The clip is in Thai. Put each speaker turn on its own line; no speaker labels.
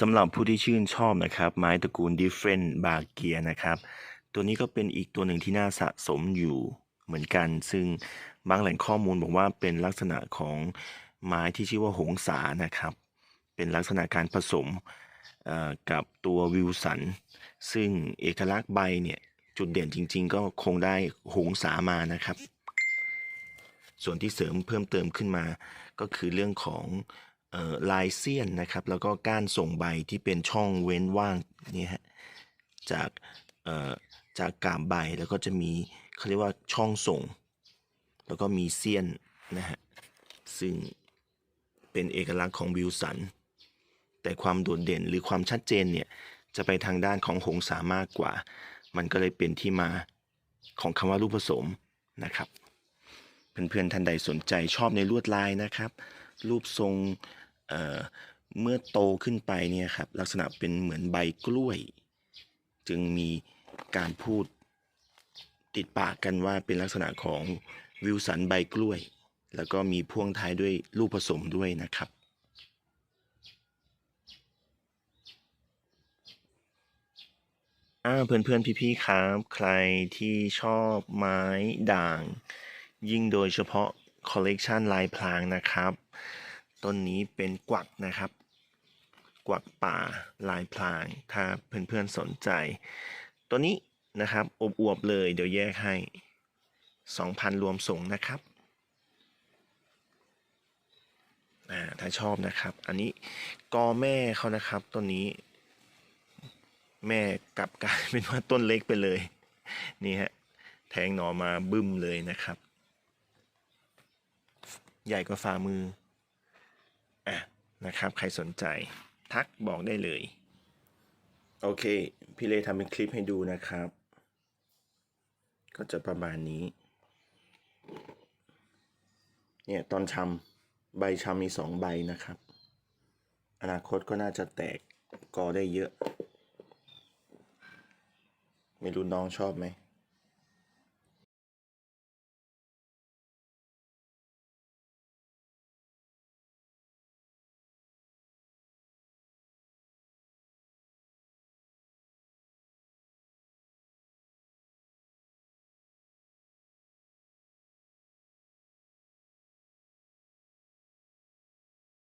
สำหรับผู้ที่ชื่นชอบนะครับ ไม้ตระกูล Different บาเกียนะครับ ตัวนี้ก็เป็นอีกตัวหนึ่งที่น่าสะสมอยู่เหมือนกัน ซึ่งบางแหล่งข้อมูลบอกว่าเป็นลักษณะของไม้ที่ชื่อว่าหงสานะครับ เป็นลักษณะการผสมกับตัววิลสัน ซึ่งเอกลักษณ์ใบเนี่ยจุดเด่นจริง ๆ ก็คงได้หงสามานะครับ ส่วนที่เสริมเพิ่มเติมขึ้นมาก็คือเรื่องของ ลายเสี้ยนนะครับ แล้วก็ก้านส่งใบที่เป็นช่องเว้นว่างนี่ฮะจากเอ่อจากกาบใบแล้วก็จะมีเขาเรียกว่าช่องส่ง แล้วก็มีเสี้ยนนะฮะซึ่งเป็นเอกลักษณ์ของวิลสัน แต่ความโดดเด่นหรือความชัดเจนเนี่ยจะไปทางด้านของหงสามากกว่า มันก็เลยเป็นที่มาของคำว่ารูปผสมนะครับเพื่อนๆท่านใดสนใจชอบในลวดลายนะครับ รูปทรง เมื่อโตขึ้นไปเนี่ยครับลักษณะเป็นเหมือนใบกล้วย จึงมีการพูดติดปากกันว่าเป็นลักษณะของวิลสันใบกล้วย แล้วก็มีพ่วงท้ายด้วยลูกผสมด้วยนะครับอ่าเพื่อนพี่ๆครับ ใครที่ชอบไม้ด่าง ยิ่งโดยเฉพาะคอลเลกชันลายพรางนะครับ ต้นนี้เป็นกวักนะครับ กวักป่าลายพราง ถ้าเพื่อนๆสนใจ ตัวนี้นะครับอวบๆเลยเดี๋ยวแยกให้ 2,000 รวมส่งนะครับถ้าชอบนะครับ อันนี้กอแม่เขานะครับต้นนี้ แม่กลับกลายเป็นว่าต้นเล็กไปเลย นี่ฮะแทงหน่อมาบึ้มเลยนะครับ ใหญ่กว่าฝ่ามือ นะครับ ใครสนใจทักบอกได้เลย โอเค พี่เลทำเป็นคลิปให้ดูนะครับ ก็จะประมาณนี้ เนี่ยตอนชำใบชำมีสองใบนะครับ อนาคตก็น่าจะแตกกอได้เยอะ ไม่รู้น้องชอบไหม